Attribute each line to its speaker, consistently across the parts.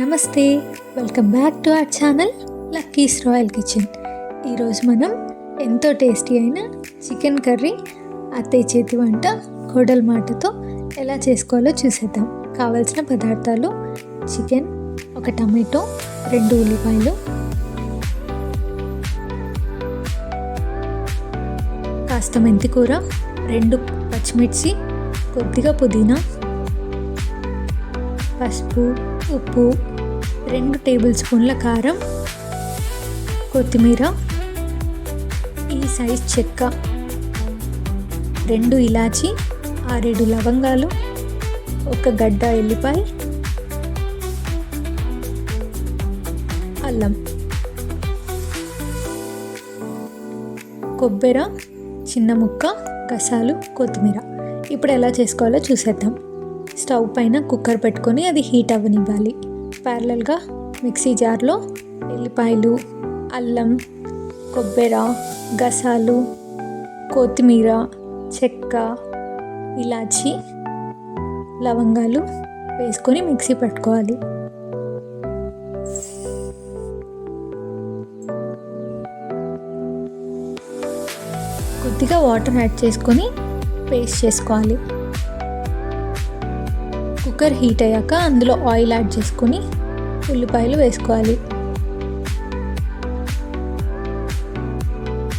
Speaker 1: నమస్తే welcome back to our channel lucky's royal kitchen. ఈరోజు మనం ఎంతో టేస్టీ అయిన చికెన్ కర్రీ అత్తయ్య చేతి వంట కోడల మాటతో ఎలా చేసుకోవాలో చూసేద్దాం. కావాల్సిన పదార్థాలు చికెన్ ఒక టమాటో రెండు ఉల్లిపాయలు. కాస్త మెంతికూర రెండు పచ్చిమిర్చి కొద్దిగా పుదీనా పసుపు ఉప్పు రెండు టేబుల్ స్పూన్ల కారం కొత్తిమీర ఈ సైజ్ చెక్క రెండు ఇలాచి ఆరేడు లవంగాలు ఒక గడ్డ ఎల్లిపాయ అల్లం. కొబ్బెర చిన్న ముక్క గసాలు కొత్తిమీర. ఇప్పుడు ఎలా చేసుకోవాలో చూసేద్దాం. స్టవ్ పైన కుక్కర్ పెట్టుకొని అది హీట్ అవ్వనివ్వాలి. ప్యారలల్గా మిక్సీ జార్లో ఎల్లిపాయలు అల్లం కొబ్బెర గసాలు కొత్తిమీర చెక్క ఇలాచి లవంగాలు వేసుకొని మిక్సీ పట్టుకోవాలి. కొద్దిగా వాటర్ యాడ్ చేసుకొని పేస్ట్ చేసుకోవాలి. కుక్కర్ హీట్ అయ్యాక అందులో ఆయిల్ యాడ్ చేసుకొని ఉల్లిపాయలు వేసుకోవాలి.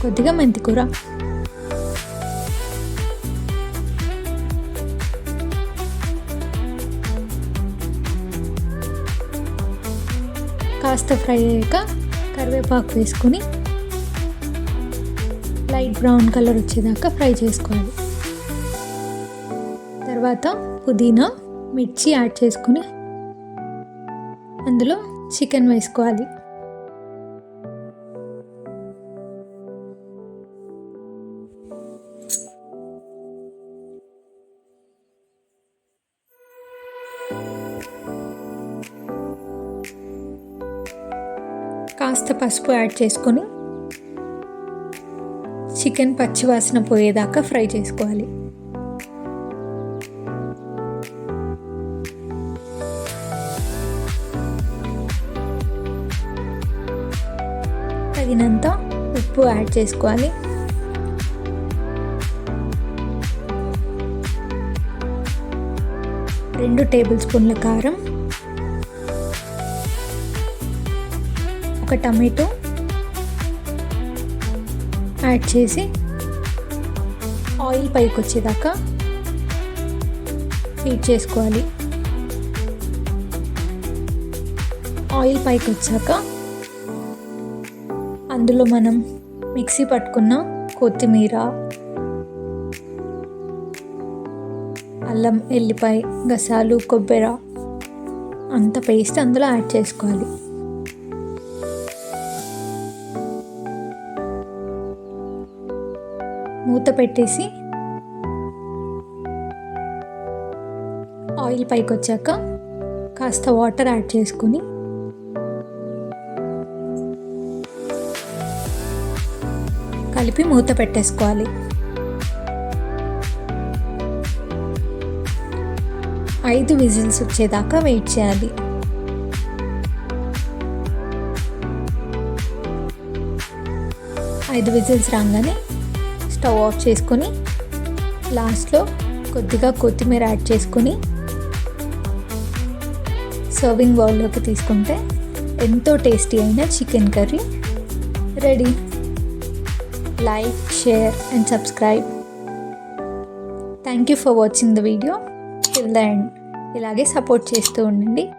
Speaker 1: కొద్దిగా మెంతికూర కాస్త ఫ్రై అయ్యాక కరివేపాకు వేసుకొని లైట్ బ్రౌన్ కలర్ వచ్చేదాకా ఫ్రై చేసుకోవాలి. తర్వాత పుదీనా మిర్చి యాడ్ చేసుకుని అందులో చికెన్ వేసుకోవాలి. కాస్త పసుపు యాడ్ చేసుకొని చికెన్ పచ్చివాసన పోయేదాకా ఫ్రై చేసుకోవాలి. తగినంత ఉప్పు యాడ్ చేసుకోవాలి. రెండు టేబుల్ స్పూన్ల కారం. ఒక టమాటో యాడ్ చేసి ఆయిల్ పైకి వచ్చేదాకా హీట్ చేసుకోవాలి. ఆయిల్ పైకి వచ్చాక అందులో మనం మిక్సీ పట్టుకున్న కొత్తిమీర అల్లం ఎల్లిపాయ గసాలు కొబ్బెర అంత పేస్ట్ అందులో యాడ్ చేసుకోవాలి. మూత పెట్టేసి ఆయిల్ పైకి వచ్చాక కాస్త వాటర్ యాడ్ చేసుకొని కలిపి మూత పెట్టేసుకోవాలి. ఐదు విజిల్స్ వచ్చేదాకా వెయిట్ చేయాలి. ఐదు విజిల్స్ రాగానే స్టవ్ ఆఫ్ చేసుకొని లాస్ట్లో కొద్దిగా కొత్తిమీర యాడ్ చేసుకొని సర్వింగ్ బౌల్లోకి తీసుకుంటే ఎంతో టేస్టీ అయిన chicken curry ready. Like share and subscribe. Thank you for watching the video till the end ఇలాగే సపోర్ట్ చేస్తూ ఉండండి.